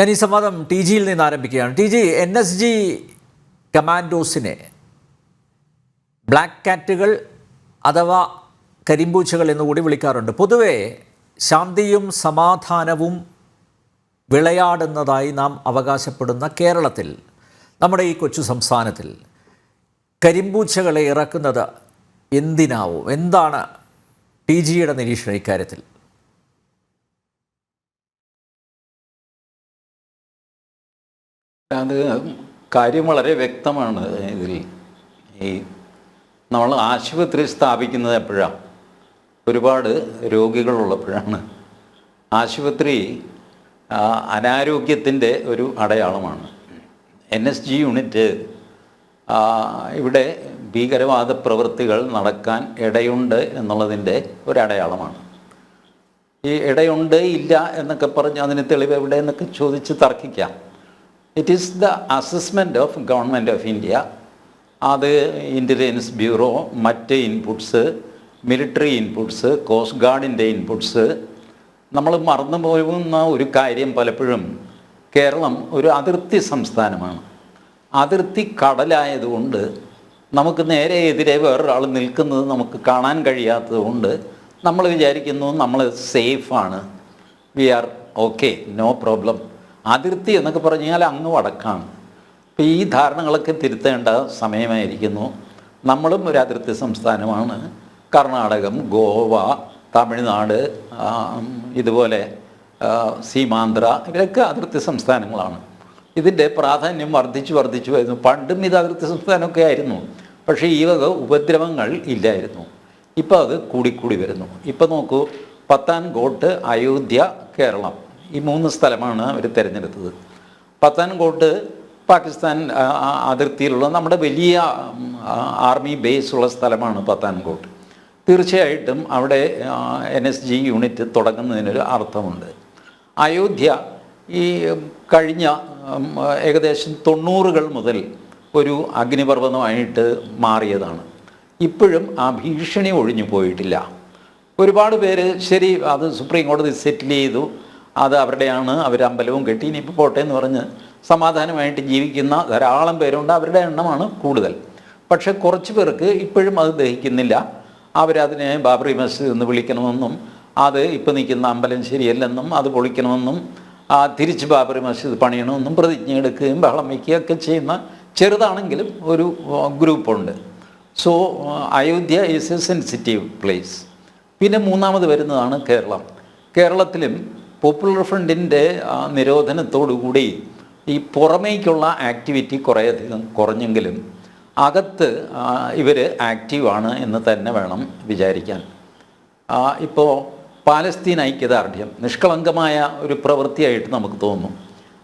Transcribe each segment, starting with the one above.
ഞാൻ ഈ സംവാദം ടി ജിയിൽ നിന്ന് ആരംഭിക്കുകയാണ് T G N S G കമാൻഡോസിനെ black കാറ്റുകൾ അഥവാ കരിമ്പൂച്ചകൾ എന്നുകൂടി വിളിക്കാറുണ്ട്. പൊതുവേ ശാന്തിയും സമാധാനവും വിളയാടുന്നതായി നാം അവകാശപ്പെടുന്ന കേരളത്തിൽ നമ്മുടെ ഈ കൊച്ചു സംസ്ഥാനത്തിൽ കരിമ്പൂച്ചകളെ ഇറക്കുന്നത് എന്തിനാവും? എന്താണ് ടി ജിയുടെ നിരീക്ഷണം ഇക്കാര്യത്തിൽ? അത് കാര്യം വളരെ വ്യക്തമാണ് ഇതിൽ. ഈ നമ്മൾ ആശുപത്രി സ്ഥാപിക്കുന്നത് എപ്പോഴാണ് ഒരുപാട് രോഗികളുള്ളപ്പോഴാണ് ആശുപത്രി അനാരോഗ്യത്തിന്റെ ഒരു അടയാളമാണ്. എൻ എസ് ജി യൂണിറ്റ് ഇവിടെ ഭീകരവാദ പ്രവൃത്തികൾ നടക്കാൻ ഇടയുണ്ട് എന്നുള്ളതിന്റെ ഒരടയാളമാണ് ഈ ഇടയുണ്ട് ഇല്ല എന്നൊക്കെ പറഞ്ഞ് അതിന് തെളിവ് എവിടെ എന്നൊക്കെ ചോദിച്ച് തർക്കിക്കാം. It is the assessment of government of India അത് ഇന്റലിജൻസ് ബ്യൂറോ മറ്റ് ഇൻപുട്സ് മിലിറ്ററി ഇൻപുട്സ് കോസ്റ്റ് ഗാർഡിന്റെ ഇൻപുട്സ് നമ്മൾ മറന്നു പോകുന്ന ഒരു കാര്യം പലപ്പോഴും കേരളം ഒരു അതിർത്തി സംസ്ഥാനമാണ്. അതിർത്തി കടലായതുകൊണ്ട് നമുക്ക് നേരെ എതിരെ വേറൊരാൾ നിൽക്കുന്നത് നമുക്ക് കാണാൻ കഴിയാത്തതുകൊണ്ട് നമ്മൾ വിചാരിക്കുന്നു നമ്മൾ സേഫാണ് we are okay no problem അതിർത്തി എന്നൊക്കെ പറഞ്ഞു കഴിഞ്ഞാൽ അങ്ങ് വടക്കാണ്. അപ്പോൾ ഈ ധാരണകളൊക്കെ തിരുത്തേണ്ട സമയമായിരിക്കുന്നു. നമ്മളും ഒരു അതിർത്തി സംസ്ഥാനമാണ്. കർണാടകം ഗോവ തമിഴ്നാട് ഇതുപോലെ സീമാന്ധ്ര ഇവരൊക്കെ അതിർത്തി സംസ്ഥാനങ്ങളാണ്. ഇതിന്റെ പ്രാധാന്യം വർദ്ധിച്ചു വർദ്ധിച്ചു വരുന്നു. പണ്ടും ഇത് അതിർത്തി സംസ്ഥാനമൊക്കെ ആയിരുന്നു. പക്ഷേ ഈ വക ഉപദ്രവങ്ങൾ ഇല്ലായിരുന്നു. ഇപ്പോൾ അത് കൂടിക്കൂടി വരുന്നു. ഇപ്പോൾ നോക്കൂ പത്താൻകോട്ട് അയോധ്യ കേരളം. ഈ മൂന്ന് സ്ഥലമാണ് അവർ തിരഞ്ഞെടുത്തത്. പത്താൻകോട്ട് പാകിസ്ഥാൻ അതിർത്തിയിലുള്ള നമ്മുടെ വലിയ ആർമി ബേസ് ഉള്ള സ്ഥലമാണ് പത്താൻകോട്ട് തീർച്ചയായിട്ടും അവിടെ എൻ എസ് ജി യൂണിറ്റ് തുടങ്ങുന്നതിനൊരു അർത്ഥമുണ്ട്. അയോധ്യ ഈ കഴിഞ്ഞ ഏകദേശം തൊണ്ണൂറുകൾ മുതൽ ഒരു അഗ്നിപർവതമായിട്ട് മാറിയതാണ്. ഇപ്പോഴും ആ ഭീഷണി ഒഴിഞ്ഞു പോയിട്ടില്ല. ഒരുപാട് പേര് ശരി അത് സുപ്രീം കോടതി സെറ്റിൽ ചെയ്തു. അത് അവരുടെയാണ് അവർ അമ്പലവും കെട്ടി. ഇനി ഇനിയിപ്പോൾ പോട്ടെ എന്ന് പറഞ്ഞ് സമാധാനമായിട്ട് ജീവിക്കുന്ന ധാരാളം പേരുണ്ട്. അവരുടെ എണ്ണമാണ് കൂടുതൽ. പക്ഷേ കുറച്ച് പേർക്ക് ഇപ്പോഴും അത് ദഹിക്കുന്നില്ല. അവരതിനെ ബാബറി മസ്ജിദ് എന്ന് വിളിക്കണമെന്നും അത് ഇപ്പോൾ നിൽക്കുന്ന അമ്പലം ശരിയല്ലെന്നും അത് പൊളിക്കണമെന്നും തിരിച്ച് ബാബറി മസ്ജിദ് പണിയണമെന്നും പ്രതിജ്ഞ എടുക്കുകയും ബഹളം വയ്ക്കുകയൊക്കെ ചെയ്യുന്ന ചെറുതാണെങ്കിലും ഒരു ഗ്രൂപ്പുണ്ട്. So Ayodhya is a sensitive place പിന്നെ മൂന്നാമത് വരുന്നതാണ് കേരളം. കേരളത്തിലും പോപ്പുലർ ഫ്രണ്ടിന്റെ ആ നിരോധനത്തോടുകൂടി ഈ പുറമേക്കുള്ള ആക്ടിവിറ്റി കുറേയധികം കുറഞ്ഞെങ്കിലും അകത്ത് ഇവർ ആക്റ്റീവാണ് എന്ന് തന്നെ വേണം വിചാരിക്കാൻ. ഇപ്പോൾ പാലസ്തീൻ ഐക്യദാർഢ്യം നിഷ്കളങ്കമായ ഒരു പ്രവൃത്തിയായിട്ട് നമുക്ക് തോന്നും.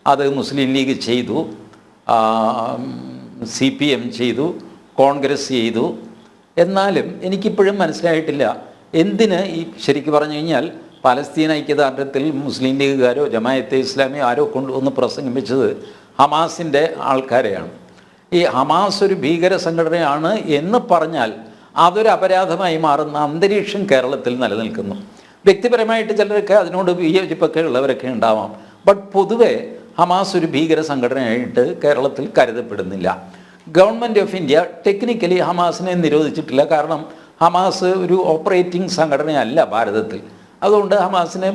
അത് മുസ്ലിം ലീഗ് ചെയ്തു സി പി എം ചെയ്തു കോൺഗ്രസ് ചെയ്തു. എന്നാലും എനിക്കിപ്പോഴും മനസ്സിലായിട്ടില്ല എന്തിന് ഈ ശരിക്കും പറഞ്ഞു കഴിഞ്ഞാൽ പാലസ്തീൻ ഐക്യദാർഢ്യത്തിൽ മുസ്ലിം ലീഗുകാരോ ജമായത്തെ ഇസ്ലാമി ആരോ കൊണ്ടുവന്ന് പ്രസംഗിപ്പിച്ചത് ഹമാസിന്റെ ആൾക്കാരെയാണ്. ഈ ഹമാസ് ഒരു ഭീകര സംഘടനയാണ് എന്ന് പറഞ്ഞാൽ അതൊരു അപരാധമായി മാറുന്ന അന്തരീക്ഷം കേരളത്തിൽ നിലനിൽക്കുന്നു. വ്യക്തിപരമായിട്ട് ചിലരൊക്കെ അതിനോട് വിയോജിപ്പൊക്കെ ഉള്ളവരൊക്കെ ഉണ്ടാവാം. ബട്ട് പൊതുവെ ഹമാസ് ഒരു ഭീകര സംഘടനയായിട്ട് കേരളത്തിൽ കരുതപ്പെടുന്നില്ല. ഗവൺമെന്റ് ഓഫ് ഇന്ത്യ ടെക്നിക്കലി ഹമാസിനെ നിരോധിച്ചിട്ടില്ല. കാരണം ഹമാസ് ഒരു ഓപ്പറേറ്റിംഗ് സംഘടനയല്ല ഭാരതത്തിൽ. അതുകൊണ്ട് ഹമാസിനെ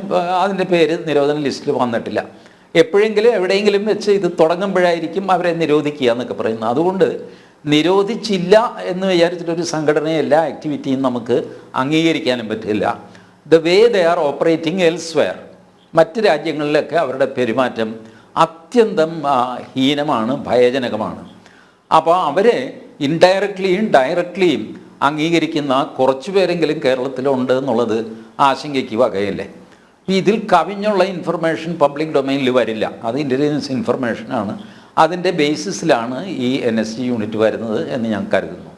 അതിന്റെ പേര് നിരോധന ലിസ്റ്റിൽ വന്നിട്ടില്ല. എപ്പോഴെങ്കിലും എവിടെയെങ്കിലും വെച്ച് ഇത് തുടങ്ങുമ്പോഴായിരിക്കും അവരെ നിരോധിക്കുക എന്നൊക്കെ പറയുന്നത്. അതുകൊണ്ട് നിരോധിച്ചില്ല എന്ന് വിചാരിച്ചിട്ടൊരു സംഘടനയെ എല്ലാ ആക്ടിവിറ്റിയും നമുക്ക് അംഗീകരിക്കാനും പറ്റില്ല. The way they are operating elsewhere മറ്റ് രാജ്യങ്ങളിലൊക്കെ അവരുടെ പെരുമാറ്റം അത്യന്തം ഹീനമാണ് ഭയജനകമാണ്. അപ്പോൾ അവരെ ഇൻഡയറക്ട്ലിയും ഡയറക്ട്ലിയും അംഗീകരിക്കുന്ന കുറച്ച് പേരെങ്കിലും കേരളത്തിലുണ്ട് എന്നുള്ളത് ആശങ്കയ്ക്ക് വകയല്ലേ. ഇതിൽ കവിഞ്ഞുള്ള ഇൻഫർമേഷൻ പബ്ലിക് ഡൊമൈനിൽ വരില്ല. അത് ഇന്റലിജൻസ് ഇൻഫർമേഷനാണ് അതിന്റെ ബേസിസിലാണ് ഈ എൻ എസ് ജി യൂണിറ്റ് വരുന്നത് എന്ന് ഞാൻ കരുതുന്നു.